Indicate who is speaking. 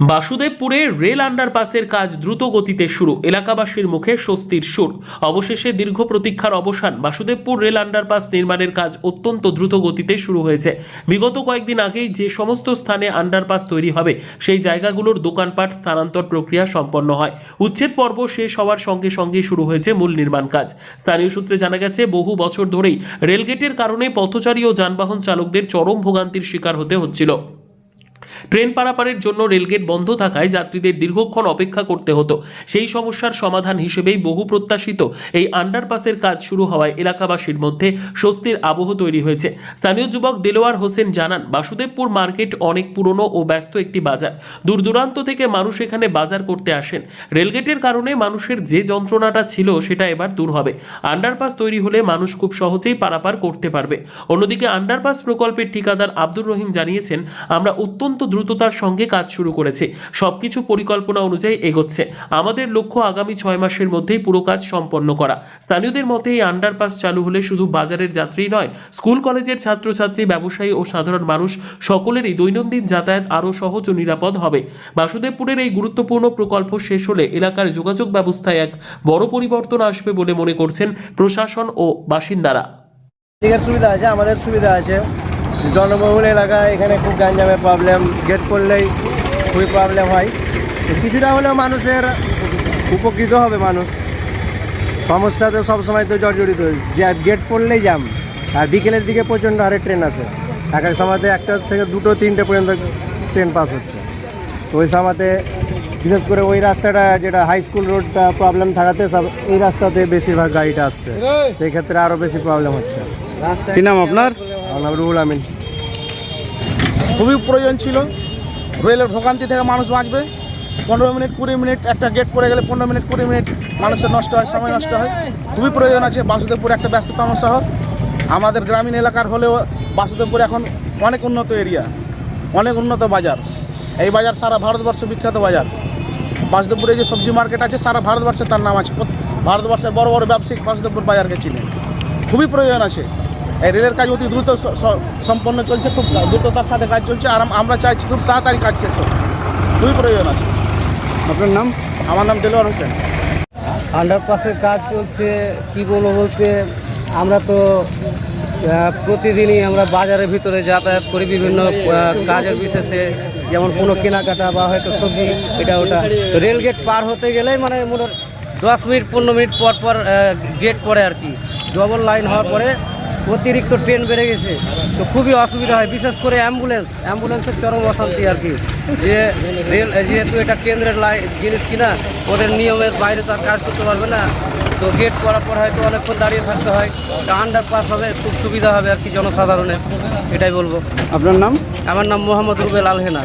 Speaker 1: বাসুদেবপুরে rail আন্ডারপাসের কাজ দ্রুত গতিতে শুরু। এলাকাবাসীর মুখে স্বস্তির সুর। অবশেষে দীর্ঘ প্রতীক্ষার অবসান। বাসুদেবপুর রেল আন্ডারপাস নির্মাণের কাজ অত্যন্ত দ্রুত গতিতে শুরু হয়েছে। বিগত কয়েকদিন আগেই যে সমস্ত স্থানে আন্ডারপাস তৈরি হবে, সেই জায়গাগুলোর দোকানপাট স্থানান্তর প্রক্রিয়া সম্পন্ন হয়। উচ্ছেদ পর্ব শেষ হওয়ার সঙ্গে সঙ্গে শুরু হয়েছে মূল নির্মাণ কাজ। স্থানীয় সূত্রে জানা গেছে, বহু বছর ধরেই রেলগেটের কারণে পথচারী ও যানবাহন চালকদের চরম ভোগান্তির শিকার হতে হচ্ছিল। ট্রেন পারাপারের জন্য রেলগেট বন্ধ থাকায় যাত্রীদের দীর্ঘক্ষণ অপেক্ষা করতে হতো। সেই সমস্যার সমাধান হিসেবেই বহু প্রত্যাশিত এই আন্ডারপাসের কাজ শুরু হওয়ায় এলাকাবাসীর মধ্যে স্বস্তির আবহ তৈরি হয়েছে। স্থানীয় যুবক দেলোয়ার হোসেন জানান, বাসুদেবপুর মার্কেট অনেক পুরনো ও ব্যস্ত একটি বাজার। দূর দূরান্ত থেকে মানুষ এখানে বাজার করতে আসেন। রেলগেটের কারণে মানুষের যে যন্ত্রণাটা ছিল সেটা এবার দূর হবে। আন্ডারপাস তৈরি হলে মানুষ খুব সহজেই পারাপার করতে পারবে। অন্যদিকে আন্ডারপাস প্রকল্পের ঠিকাদার আব্দুর রহিম জানিয়েছেন, আমরা অত্যন্ত দ্রুততার সঙ্গে কাজ শুরু করেছি। সবকিছু পরিকল্পনা অনুযায়ী এগোচ্ছে। আমাদের লক্ষ্য আগামী ছয় মাসের মধ্যেই পুরো কাজ সম্পন্ন করা। স্থানীয়দের মতে, এই আন্ডারপাস চালু হলে শুধু বাজারের যাত্রী নয়, স্কুল, কলেজের ছাত্রছাত্রী, ব্যবসায়ী ও সাধারণ মানুষ সকলেরই দৈনন্দিন যাতায়াত আরও সহজ ও নিরাপদ হবে। বাসুদেবপুরের এই গুরুত্বপূর্ণ প্রকল্প শেষ হলে এলাকার যোগাযোগ ব্যবস্থায় এক বড় পরিবর্তন আসবে বলে মনে করছেন প্রশাসন ও বাসিন্দারা।
Speaker 2: সুবিধা আছে, আমাদের সুবিধা আছে। জনবহুল এলাকায় এখানে খুব গ্যাঞ্জামের প্রবলেম গেট করলেই খুবই প্রবলেম হয়। তো কিছুটা হলেও মানুষের উপকৃত হবে মানুষ। সমস্যাতে সবসময় তো জর্জরিত। গেট পড়লেই জ্যাম আর বিকেলের দিকে প্রচণ্ড হারে ট্রেন আছে। এক এক সময়তে একটা থেকে দুটো তিনটে পর্যন্ত ট্রেন পাস হচ্ছে। তো ওই সময়তে বিশেষ করে ওই রাস্তাটা যেটা হাই স্কুল রোডটা প্রবলেম থাকাতে সব এই রাস্তাতে বেশিরভাগ গাড়িটা আসছে। সেই ক্ষেত্রে আরও বেশি প্রবলেম হচ্ছে।
Speaker 3: কি নাম আপনার?
Speaker 2: আমার নাম রুহুল আমিন।
Speaker 3: খুবই প্রয়োজন ছিল। রেলের ভোগান্তি থেকে মানুষ বাঁচবে। পনেরো মিনিট, কুড়ি মিনিট, একটা গেট পড়ে গেলে পনেরো মিনিট, কুড়ি মিনিট মানুষের নষ্ট হয়, সময় নষ্ট হয়। খুবই প্রয়োজন আছে বাসুদেবপুর একটা ব্যস্ততম শহর। আমাদের গ্রামীণ এলাকার হলেও বাসুদেবপুর এখন অনেক উন্নত এরিয়া, অনেক উন্নত বাজার। এই বাজার সারা ভারতবর্ষ বিখ্যাত বাজার। বাসুদেবপুরে যে সবজি মার্কেট আছে, সারা ভারতবর্ষে তার নাম আছে। ভারতবর্ষের বড় বড় ব্যবসায়িক বাসুদেবপুর বাজারকে চিনে। খুবই প্রয়োজন আছে। এই রেলের কাজ অতি দ্রুত সম্পন্ন চলছে খুব দ্রুততার সাথে কাজ চলছে আর আমরা চাইছি খুব তাড়াতাড়ি কাজ শেষ হোক। খুবই প্রয়োজন আছে।
Speaker 4: আপনার নাম?
Speaker 3: আমার নাম দেলোয়ার হোসেন।
Speaker 5: আন্ডারপাসের কাজ চলছে কি বলব বলতে আমরা তো প্রতিদিনই আমরা বাজারের ভিতরে যাতায়াত করি বিভিন্ন কাজের বিশেষে যেমন কোনো কেনাকাটা বা হয়তো সবজি এটা ওটা। তো রেল গেট পার হতে গেলেই মানে মনে হয় দশ মিনিট পনেরো মিনিট পর পর গেট পড়ে আর কি। ডবল লাইন হওয়ার পরে অতিরিক্ত ট্রেন বেড়ে গেছে। তো খুবই অসুবিধা হয়। বিশেষ করে অ্যাম্বুলেন্স। অ্যাম্বুলেন্সের চরম অশান্তি আর কি। যে রেল যেহেতু এটা কেন্দ্রের লাই জিনিস কিনা ওদের নিয়মের বাইরে তো আর কাজ করতে পারবে না। তো গেট করার পর হয়তো অনেকক্ষণ দাঁড়িয়ে থাকতে হয়। আন্ডার পাস হবে খুব সুবিধা হবে আর কি জনসাধারণের। এটাই বলব।
Speaker 4: আপনার নাম?
Speaker 5: আমার নাম মোহাম্মদ রুবেল আলহেনা।